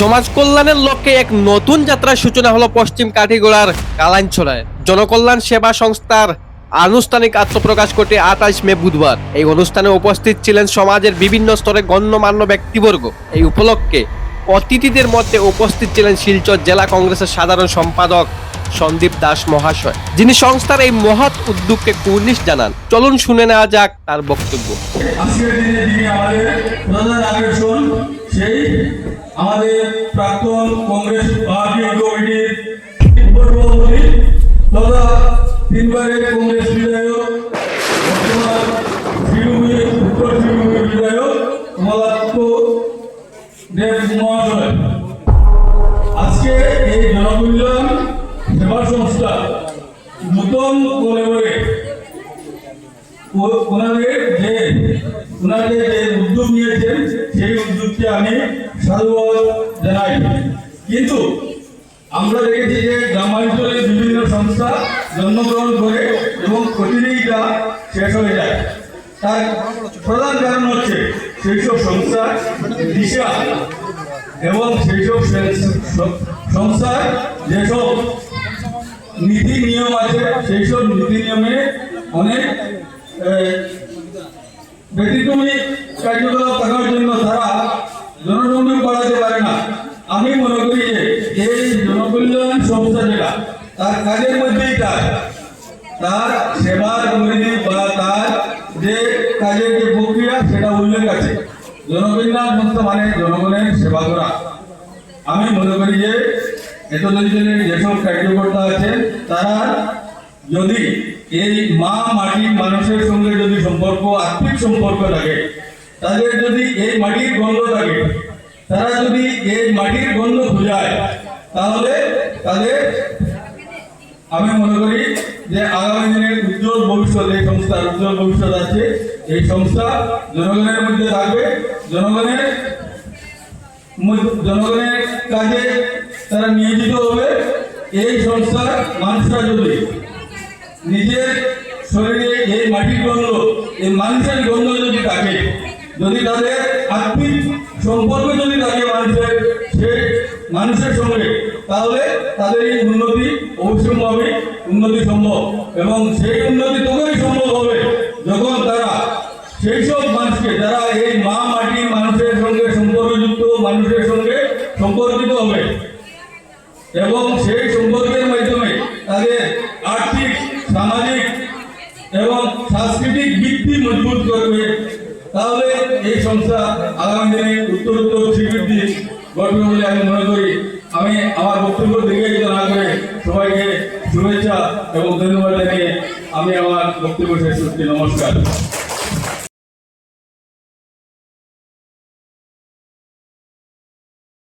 সমাজ কল্যাণের লক্ষ্যে এক নতুন যাত্রার সূচনা হলো পশ্চিম কাঠিগোড়ার কালাঞ্ছড়ায় জনকল্যাণ সেবা সংস্থার আনুষ্ঠানিক আত্মপ্রকাশ করতে আঠাশ মে বুধবার। এই অনুষ্ঠানে উপস্থিত ছিলেন সমাজের বিভিন্ন স্তরে গণ্যমান্য ব্যক্তিবর্গ। এই উপলক্ষে অতিথিদের মধ্যে উপস্থিত ছিলেন শিলচর জেলা কংগ্রেসের সাধারণ সম্পাদক সন্দীপ দাস মহাশয়, যিনি সংস্থার এই মহৎ উদ্যোগকে কুর্নিশ জানান। চলুন শুনে নেওয়া যাক তার বক্তব্য। সেই আমাদের প্রাক্তন কংগ্রেস পার্টি কমিটির তথা তিনবারের কংগ্রেস বিধায়ক উত্তর বিধায়ক আজকে এই সংস্থা নতুন যে যে উদ্যোগ নিয়েছেন সেই উদ্যোগকে আমি সাধুবাদ জানাই। কিন্তু আমরা দেখেছি যে গ্রামাঞ্চলে বিভিন্ন সংস্থা জন্মগ্রহণ করে এবং প্রতিনিধিটা শেষ হয়ে যায়। তার প্রধান কারণ হচ্ছে সেই সব সংস্থা দিশা এবং সেই সব সংস্থার যেসব নীতি নিয়ম আছে সেই সব নীতি নিয়মে অনেক ব্যতিক্রমী কার্যকলাপ থাকার জন্য তারা জনসংযোগ বাড়াতে পারে না। আমি মনে করি যে এই জনকল্যাণ সংস্থা যেটা, তার কাজের মধ্যেই কাজ তার সেবার পরিধি বা তার যে কাজের যে প্রক্রিয়া, সেটা উল্লেখ আছে। জনকল্যাণ সংস্থা মানে জনগণের সেবা করা। আমি মনে করি যে এতদিনের যেসব কার্যকর্তা আছে তারা যদি এই মা মাটির মানুষের সঙ্গে যদি সম্পর্ক আত্মিক সম্পর্ক থাকে তাদের যদি এই মাটির গন্ধ থাকে, তারা যদি এই মাটির গন্ধ খুঁজায় তাহলে তাদের আমি মনে করি যে আগামী দিনের উজ্জ্বল ভবিষ্যৎ, এই সংস্থার উজ্জ্বল ভবিষ্যৎ আছে, এই সংস্থা জনগণের মধ্যে থাকবে, জনগণের জনগণের কাজে তারা নিয়োজিত হবে, এই সংস্থার মানুষরা যদি নিজের শরীরে এই মাটির গন্ধ, এই মানুষের গন্ধ যদি তাদের আত্মিক সম্পর্ক যদি থাকে মানুষের সেই মানুষের সঙ্গে, তাহলে তাদের এই উন্নতি অবশ্যম্ভাবী উন্নতি সম্ভব। এবং সেই উন্নতি তখনই সম্ভব হবে যখন তারা সেই সব মানুষকে, যারা এই মা মাটি মানুষের সঙ্গে সম্পর্কযুক্ত, মানুষের সঙ্গে সম্পর্কিত হবে। এবং সেই সম্পর্কের মাধ্যমে তাদের আর্থিক, সামাজিক এবং সাংস্কৃতিক ভিত্তি মজবুত করবে। তাহলে এই সংস্থা আগামী দিনে উত্তর উত্তরোত্তর স্বীকৃতি ঘটবে বলে আমি মনে করি। আমি আমার বক্তব্য দিকে না করে সবাইকে শুভেচ্ছা এবং ধন্যবাদ জানিয়ে আমি আমার বক্তব্য শেষ করছি। নমস্কার।